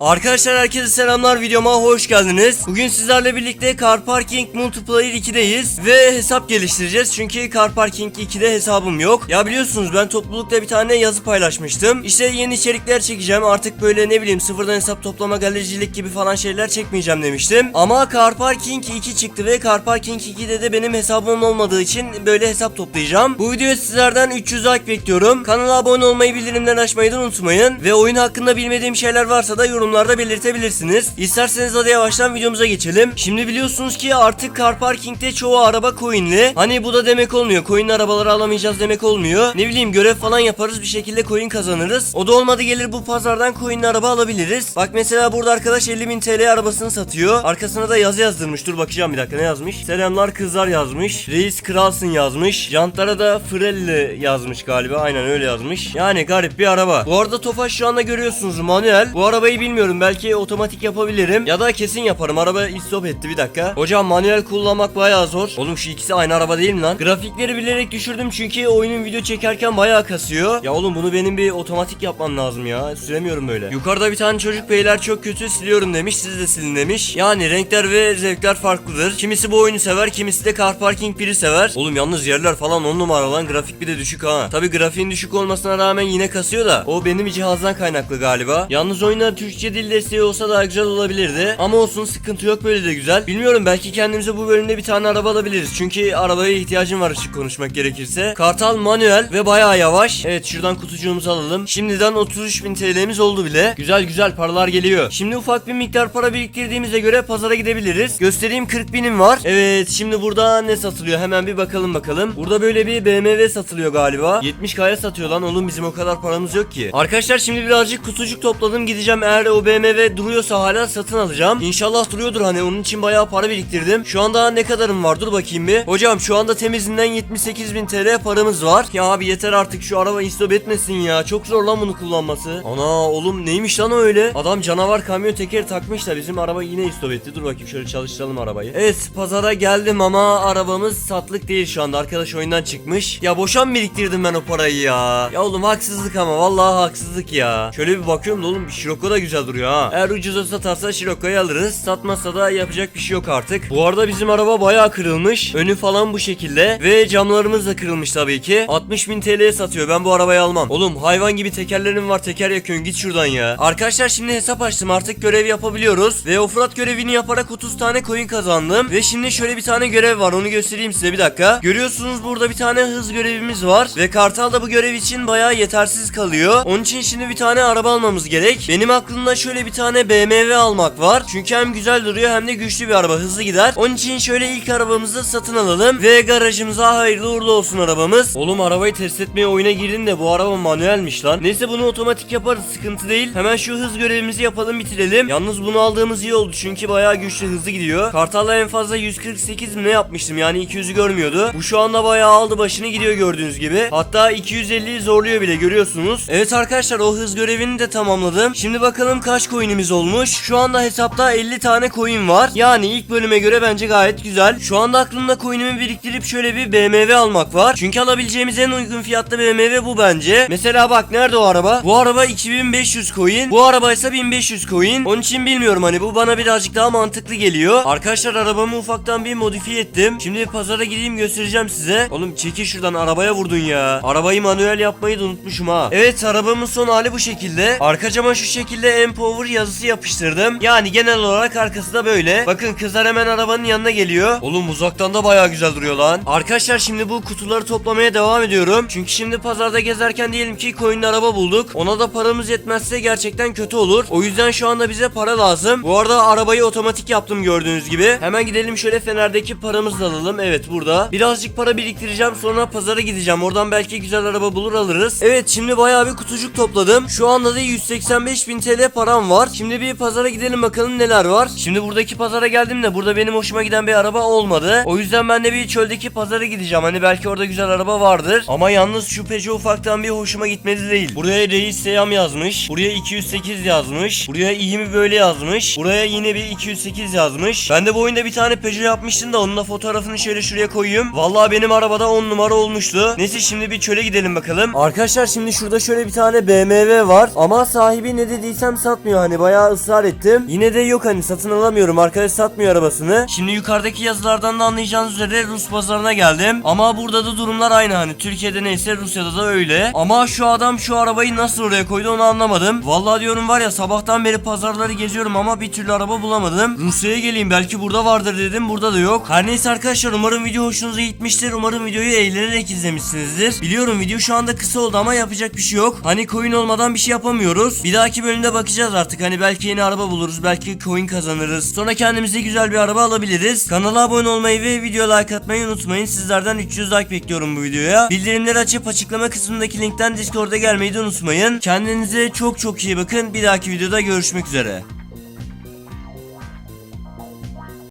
Arkadaşlar herkese selamlar videoma hoş geldiniz. Bugün sizlerle birlikte Car Parking Multiplayer 2'deyiz ve hesap geliştireceğiz. Çünkü Car Parking 2'de hesabım yok. Ya biliyorsunuz ben toplulukta bir tane yazı paylaşmıştım. İşte yeni içerikler çekeceğim. Artık böyle ne bileyim sıfırdan hesap toplama galericilik gibi falan şeyler çekmeyeceğim demiştim. Ama Car Parking 2 çıktı ve Car Parking 2'de de benim hesabım olmadığı için böyle hesap toplayacağım. Bu videoya sizlerden 300 like bekliyorum. Kanala abone olmayı, bildirimleri açmayı da unutmayın. Ve oyun hakkında bilmediğim şeyler varsa da yorumlarda belirtebilirsiniz. İsterseniz hadi yavaştan videomuza geçelim. Şimdi biliyorsunuz ki artık Car Parking'de çoğu araba coinli. Hani bu da demek olmuyor. Coinli arabaları alamayacağız demek olmuyor. Ne bileyim görev falan yaparız bir şekilde coin kazanırız. O da olmadı gelir bu pazardan coinli araba alabiliriz. Bak mesela burada arkadaş 50.000 TL arabasını satıyor. Arkasına da yazı yazdırmış. Dur bakacağım bir dakika ne yazmış? Selamlar kızlar yazmış. Reis kralsın yazmış. Jantlara da Frelli yazmış galiba. Aynen öyle yazmış. Yani garip bir araba. Bu arada Tofaş şu anda görüyorsunuz manuel. Bu arabayı bilmiyorum. Belki otomatik yapabilirim. Ya da kesin yaparım. Araba istop etti bir dakika. Hocam manuel kullanmak bayağı zor. Oğlum şu ikisi aynı araba değil mi lan? Grafikleri bilerek düşürdüm çünkü oyunun video çekerken bayağı kasıyor. Ya oğlum bunu benim bir otomatik yapmam lazım ya. Süremiyorum böyle. Yukarıda bir tane çocuk beyler çok kötü siliyorum demiş. Siz de silin demiş. Yani renkler ve zevkler farklıdır. Kimisi bu oyunu sever, kimisi de car parking biri sever. Oğlum yalnız yerler falan on numara lan. Grafik bir de düşük ha. Tabi grafiğin düşük olmasına rağmen yine kasıyor da. O benim cihazdan kaynaklı galiba. Yalnız oyunda Türkçe dil desteği olsa daha güzel olabilirdi. Ama olsun sıkıntı yok böyle de güzel. Bilmiyorum belki kendimize bu bölümde bir tane araba alabiliriz. Çünkü arabaya ihtiyacım var açık konuşmak gerekirse. Kartal manuel ve bayağı yavaş. Evet şuradan kutucuğumuzu alalım. Şimdiden 33.000 TL'miz oldu bile. Güzel güzel paralar geliyor. Şimdi ufak bir miktar para biriktirdiğimize göre pazara gidebiliriz. Göstereyim 40 binim var. Evet şimdi burada ne satılıyor hemen bir bakalım bakalım. Burada böyle bir BMW satılıyor galiba. 70k'ya satıyor lan oğlum bizim o kadar paramız yok ki. Arkadaşlar şimdi birazcık kutucuk topladım gideceğim. Eğer o BMW duruyorsa hala satın alacağım. İnşallah duruyordur hani onun için bayağı para biriktirdim. Şu anda ne kadarım var dur bakayım bir. Hocam şu anda temizinden 78.000 TL paramız var. Ya abi yeter artık şu araba istop etmesin ya. Çok zor lan bunu kullanması. Ana oğlum neymiş lan o öyle? Adam canavar kamyon tekeri takmış da bizim araba yine istop etti. Dur bakayım şöyle çalıştıralım arabayı. Evet pazara geldim ama arabamız satlık değil şu anda. Arkadaş oyundan çıkmış. Ya boşan biriktirdim ben o parayı ya. Ya oğlum haksızlık ama vallahi haksızlık ya. Şöyle bir bakıyorum da oğlum bir Scirocco da güzel duruyor ha. Eğer ucuza satarsa Scirocco'yu alırız. Satmazsa da yapacak bir şey yok artık. Bu arada bizim araba bayağı kırılmış. Önü falan bu şekilde. Ve camlarımız da kırılmış tabii ki. 60.000 TL'ye satıyor. Ben bu arabayı almam. Oğlum hayvan gibi tekerlerim var. Teker yakıyorsun. Git şuradan ya. Arkadaşlar şimdi hesap açtım. Artık görev yapabiliyoruz. Ve offroad görevini yaparak 30 tane coin kazandım. Ve şimdi şöyle bir tane görev var. Onu göstereyim size bir dakika. Görüyorsunuz burada bir tane hız görevimiz var. Ve Kartal da bu görev için bayağı yetersiz kalıyor. Onun için şimdi bir tane araba almamız gerek. Benim aklımda şöyle bir tane BMW almak var. Çünkü hem güzel duruyor hem de güçlü bir araba. Hızlı gider. Onun için şöyle ilk arabamızı satın alalım. Ve garajımıza hayırlı uğurlu olsun arabamız. Oğlum arabayı test etmeye oyuna girdin de bu araba manuelmiş lan. Neyse bunu otomatik yaparız. Sıkıntı değil. Hemen şu hız görevimizi yapalım bitirelim. Yalnız bunu aldığımız iyi oldu. Çünkü bayağı güçlü hızlı gidiyor. Kartal'la en fazla 148 mi ne yapmıştım yani 200'ü görmüyordu. Bu şu anda bayağı aldı başını gidiyor gördüğünüz gibi. Hatta 250'yi zorluyor bile görüyorsunuz. Evet arkadaşlar o hız görevini de tamamladım. Şimdi bakalım kaç coin'imiz olmuş. Şu anda hesapta 50 tane coin var. Yani ilk bölüme göre bence gayet güzel. Şu anda aklımda coin'imi biriktirip şöyle bir BMW almak var. Çünkü alabileceğimiz en uygun fiyatlı BMW bu bence. Mesela bak nerede o araba? Bu araba 2500 coin. Bu araba ise 1500 coin. Onun için bilmiyorum hani bu bana birazcık daha mantıklı geliyor. Arkadaşlar arabamı ufaktan bir modifiye ettim. Şimdi pazara gideyim göstereceğim size. Oğlum çekil şuradan arabaya vurdun ya. Arabayı manuel yapmayı da unutmuşum ha. Evet arabamın son hali bu şekilde. Arka cama şu şekilde Empower yazısı yapıştırdım. Yani genel olarak arkası da böyle. Bakın kızlar hemen arabanın yanına geliyor. Oğlum uzaktan da bayağı güzel duruyor lan. Arkadaşlar şimdi bu kutuları toplamaya devam ediyorum. Çünkü şimdi pazarda gezerken diyelim ki coin'li araba bulduk. Ona da paramız yetmezse gerçekten kötü olur. O yüzden şu anda bize para lazım. Bu arada arabayı otomatik yaptım gördüğünüz gibi. Hemen gidelim şöyle Fener'deki paramızı alalım. Evet burada. Birazcık para biriktireceğim sonra pazara gideceğim. Oradan belki güzel araba bulur alırız. Evet şimdi bayağı bir kutucuk topladım. Şu anda da 185 bin TL param var. Şimdi bir pazara gidelim bakalım neler var. Şimdi buradaki pazara geldim de burada benim hoşuma giden bir araba olmadı. O yüzden ben de bir çöldeki pazara gideceğim. Hani belki orada güzel araba vardır. Ama yalnız şu Peugeot ufaktan bir hoşuma gitmedi değil. Buraya Reis Seyam yazmış. Buraya 208 yazmış. Buraya iyi mi böyle yazmış. Buraya yine bir 208 yazmış. Ben de bu oyunda bir tane Peugeot yapmıştım da onun da fotoğrafını şöyle şuraya koyayım. Vallahi benim arabada 10 numara olmuştu. Neyse şimdi bir çöle gidelim bakalım. Arkadaşlar şimdi şurada şöyle bir tane BMW var. Ama sahibi ne dediysem satmıyor hani bayağı ısrar ettim. Yine de yok hani satın alamıyorum arkadaş satmıyor arabasını. Şimdi yukarıdaki yazılardan da anlayacağınız üzere Rus pazarına geldim. Ama burada da durumlar aynı hani Türkiye'de neyse Rusya'da da öyle. Ama şu adam şu arabayı nasıl oraya koydu onu anlamadım. Vallahi diyorum var ya sabahtan beri pazarları geziyorum ama bir türlü araba bulamadım. Rusya'ya geleyim belki burada vardır dedim burada da yok. Her neyse arkadaşlar umarım video hoşunuza gitmiştir. Umarım videoyu eğlenerek izlemişsinizdir. Biliyorum video şu anda kısa oldu ama yapacak bir şey yok. Hani coin olmadan bir şey yapamıyoruz. Bir dahaki bölümde bakacağız artık. Hani belki yeni araba buluruz. Belki coin kazanırız. Sonra kendimize güzel bir araba alabiliriz. Kanala abone olmayı ve video like atmayı unutmayın. Sizlerden 300 like bekliyorum bu videoya. Bildirimleri açıp açıklama kısmındaki linkten Discord'a gelmeyi de unutmayın. Kendinize çok çok iyi bakın. Bir dahaki videoda görüşmek üzere.